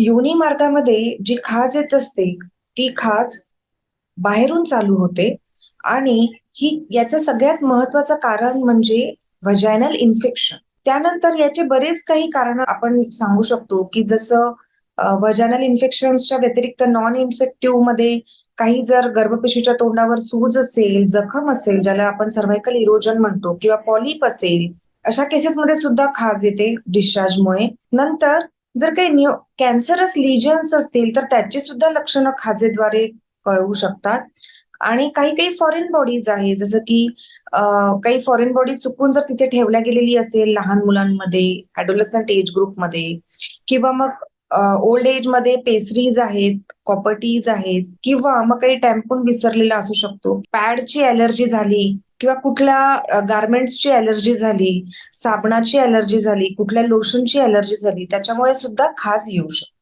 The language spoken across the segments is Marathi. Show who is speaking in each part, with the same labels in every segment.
Speaker 1: योनी मार्गामध्ये जी खाज येत असते ती खाज बाहेरून चालू होते आणि ही याचं सगळ्यात महत्वाचं कारण म्हणजे व्हजायनल इन्फेक्शन त्यानंतर याचे बरेच काही कारण आपण सांगू शकतो की जसं व्हजायनल इन्फेक्शन्सच्या व्यतिरिक्त नॉन इन्फेक्टिव्हमध्ये काही जर गर्भपेशीच्या तोंडावर सूज असेल जखम असेल ज्याला आपण सर्व्हायकल इरोजन म्हणतो किंवा पॉलिप असेल अशा केसेसमध्ये सुद्धा खाज येते डिस्चार्जमुळे नंतर जर काही न्यू कॅन्सरस लिजन्स असतील तर त्याची सुद्धा लक्षणं खाजेद्वारे कळवू शकतात. आणि काही काही फॉरेन बॉडीज आहे जसं की काही फॉरेन बॉडी चुकून जर तिथे ठेवल्या गेलेली असेल लहान मुलांमध्ये ऍडोलसंट एज ग्रुपमध्ये किंवा मग ओल्ड एजमध्ये पेसरीज आहेत कॉपर्टीज आहेत किंवा मग काही टॅम्पून विसरलेला असू शकतो. पॅडची अलर्जी झाली किंवा कुठल्या गार्मेंट्सची अलर्जी झाली साबणाची अलर्जी झाली कुठल्या लोशनची अलर्जी झाली त्याच्यामुळे सुद्धा खाज येऊ शकते.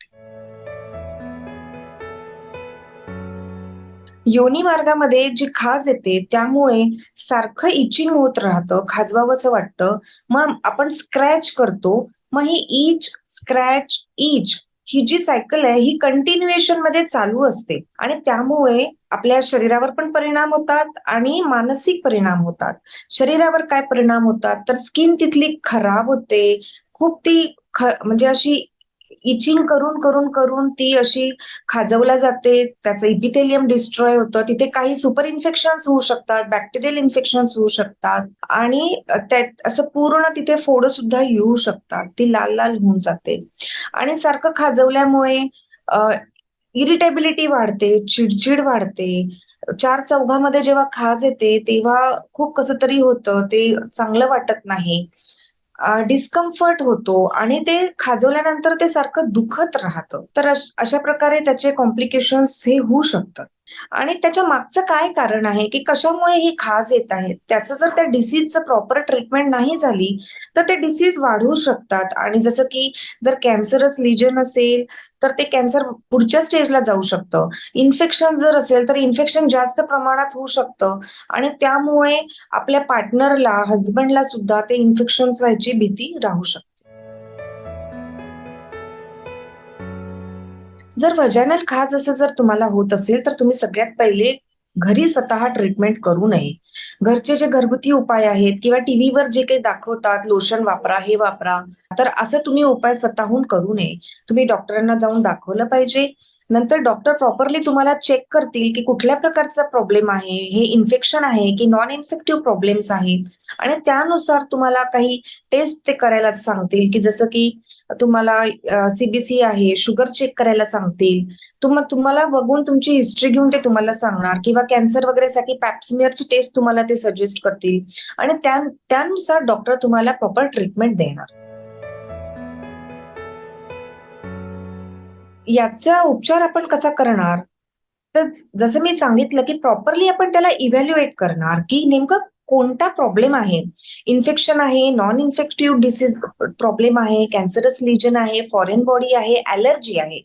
Speaker 1: योनी मार्गामध्ये जी खाज येते त्यामुळे सारखं इचिंग होत राहतं खाजवावंसं वाटतं. मग आपण स्क्रॅच करतो मग ही इच स्क्रॅच इच ही जी सायकल आहे ही कंटिन्युएशनमध्ये चालू असते. आणि त्यामुळे आपल्या शरीरावर पण परिणाम होतात आणि मानसिक परिणाम होतात. शरीरावर काय परिणाम होतात? तर स्किन तिथली खराब होते. खूप ती म्हणजे अशी इचिंग करून करून करून ती अशी खाजवल्या जाते. त्याचं इपिथेलियम डिस्ट्रॉय होतं. तिथे काही सुपर इन्फेक्शन होऊ शकतात बॅक्टेरियल इन्फेक्शन होऊ शकतात. आणि त्यात असं पूर्ण तिथे फोड सुद्धा येऊ शकतात. ती लाल लाल होऊन जाते. आणि सारखं खाजवल्यामुळे इरिटेबिलिटी वाढते चिडचिड वाढते. चार चौघामध्ये जेव्हा खाज येते तेव्हा खूप कसं तरी होतं. ते चांगलं वाटत नाही. डिस्कम्फर्ट होतो आणि ते खाजवल्यानंतर ते सारखं दुखत राहतं. तर अशा प्रकारे त्याचे कॉम्प्लिकेशन्स हे होऊ शकतात. आणि त्याच्या मागचं काय कारण आहे की कशामुळे ही खाज येत आहे त्याचं जर त्या डिसीजचं प्रॉपर ट्रीटमेंट नाही झाली तर ते डिसीज वाढू शकतात. आणि जसं की जर कॅन्सरस लिजन असेल तर ते कॅन्सर पुढच्या स्टेजला जाऊ शकतं. इन्फेक्शन जर असेल तर इन्फेक्शन जास्त प्रमाणात होऊ शकतं. आणि त्यामुळे आपल्या पार्टनरला हजबंडला सुद्धा ते इन्फेक्शन व्हायची भीती राहू शकते. जर वजानल खाज असं जर तुम्हाला होत असेल तर तुम्ही सगळ्यात पहिले घरी स्वतः ट्रीटमेंट करू नये. घरचे जे घरगुती उपाय आहेत किंवा टीव्हीवर जे काही दाखवतात लोशन वापरा हे वापरा तर असं तुम्ही उपाय स्वतःहून करू नये. तुम्ही डॉक्टरांना जाऊन दाखवलं पाहिजे. नंतर डॉक्टर प्रॉपरली तुम्हाला चेक करतील की कुठल्या प्रकारचा प्रॉब्लेम आहे हे इन्फेक्शन आहे की नॉन इन्फेक्टिव्ह प्रॉब्लेम्स आहेत. आणि त्यानुसार तुम्हाला काही टेस्ट ते करायला सांगतील की जसं की तुम्हाला सीबीसी आहे शुगर चेक करायला सांगतील. तुम तुम्हाला बघून तुमची हिस्ट्री घेऊन ते तुम्हाला सांगणार. किंवा कॅन्सर वगैरेसाठी पॅप्समिअरची टेस्ट तुम्हाला ते सजेस्ट करतील. आणि त्या त्यानुसार डॉक्टर तुम्हाला प्रॉपर ट्रीटमेंट देणार. याचा उपचार आपण कसा करणार? तर जसं मी सांगितलं की प्रॉपरली आपण त्याला इव्हॅल्युएट करणार की नेमकं कोणता प्रॉब्लेम आहे? इन्फेक्शन आहे नॉन इन्फेक्टिव्ह डिसीज प्रॉब्लेम आहे कॅन्सरस लिजन आहे फॉरेन बॉडी आहे ऍलर्जी आहे.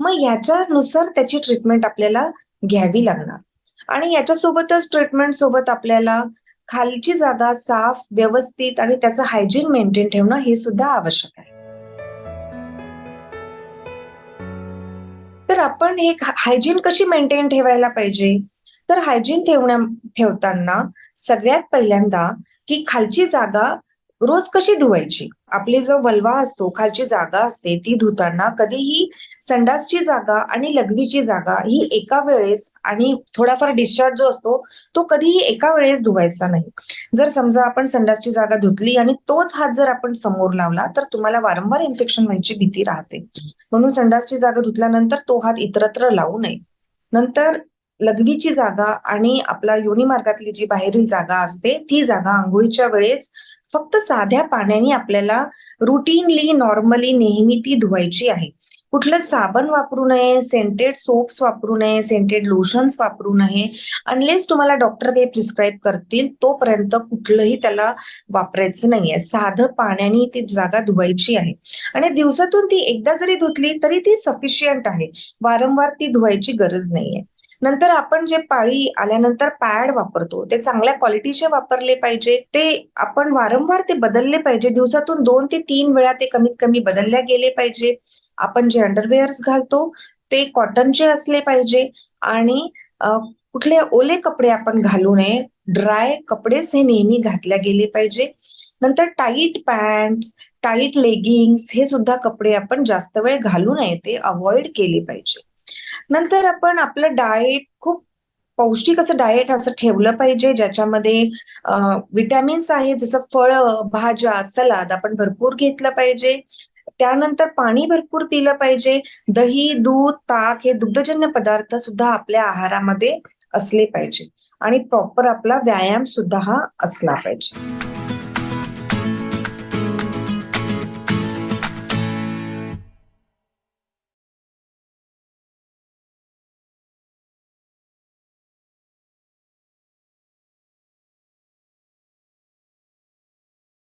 Speaker 1: मग याच्यानुसार त्याची ट्रीटमेंट आपल्याला घ्यावी लागणार. आणि याच्यासोबतच ट्रीटमेंट सोबत आपल्याला खालची जागा साफ व्यवस्थित आणि त्याचं हायजीन मेंटेन ठेवणं हे सुद्धा आवश्यक आहे. तर आपण हे हायजीन कशी मेंटेन ठेवायला पाहिजे? तर हायजीन ठेवण्या ठेवताना सगळ्यात पहिल्यांदा की खालची जागा रोज कशी धुवायची? आपली जो वल्वा असतो खालची जागा असते ती धुताना कधीही संडासची जागा आणि लघवीची जागा ही एका वेळेस आणि थोडाफार डिस्चार्ज जो असतो तो कधीही एका वेळेस धुवायचा नाही. जर समजा आपण संडासची जागा धुतली आणि तोच हात जर आपण समोर लावला तर तुम्हाला वारंवार इन्फेक्शन व्हायची भीती राहते. म्हणून संडासची जागा धुतल्यानंतर तो हात इतरत्र लावू नये. नंतर लघवीची जागा आणि आपला योनी मार्गातली जी बाहेरील जागा असते ती जागा आंघोळीच्या वेळेस फक्त साध्या पाण्याने आपल्याला रुटीनली नॉर्मली नेहमी ती धुवायची आहे. कुठलं साबण वापरू नये सेंटेड सोप्स वापरू नये सेंटेड लोशन्स वापरू नये अनलेस तुम्हाला डॉक्टर काही प्रिस्क्राईब करतील तोपर्यंत कुठलंही त्याला वापरायचं नाहीये. साधं पाण्याने ती जागा धुवायची आहे. आणि दिवसातून ती एकदा जरी धुतली तरी ती सफिशियंट आहे. वारंवार ती धुवायची गरज नाहीये. नंतर आपण जे पाळी आल्यानंतर पॅड वापरतो ते चांगल्या क्वालिटीचे वापरले पाहिजे ते आपण वारंवार ते बदलले पाहिजे दिवसातून दोन ते तीन वेळा ते कमीत कमी बदलल्या गेले पाहिजे. आपण जे अंडरवेअर्स घालतो ते कॉटनचे असले पाहिजे आणि कुठले ओले कपडे आपण घालू नये ड्राय कपडेच हे नेहमी घातल्या गेले पाहिजे. नंतर टाईट पॅन्ट्स टाईट लेगिंग्स हे सुद्धा कपडे आपण जास्त वेळ घालू नये ते अवॉइड केले पाहिजे. नंतर आपण आपलं डाएट खूप पौष्टिक असं डाएट असं ठेवलं पाहिजे ज्याच्यामध्ये विटॅमिन्स आहे जसं फळं भाज्या सलाद आपण भरपूर घेतलं पाहिजे. त्यानंतर पाणी भरपूर पिलं पाहिजे. दही दूध ताक हे दुग्धजन्य पदार्थ सुद्धा आपल्या आहारामध्ये असले पाहिजे. आणि प्रॉपर आपला व्यायाम सुद्धा हा असला पाहिजे.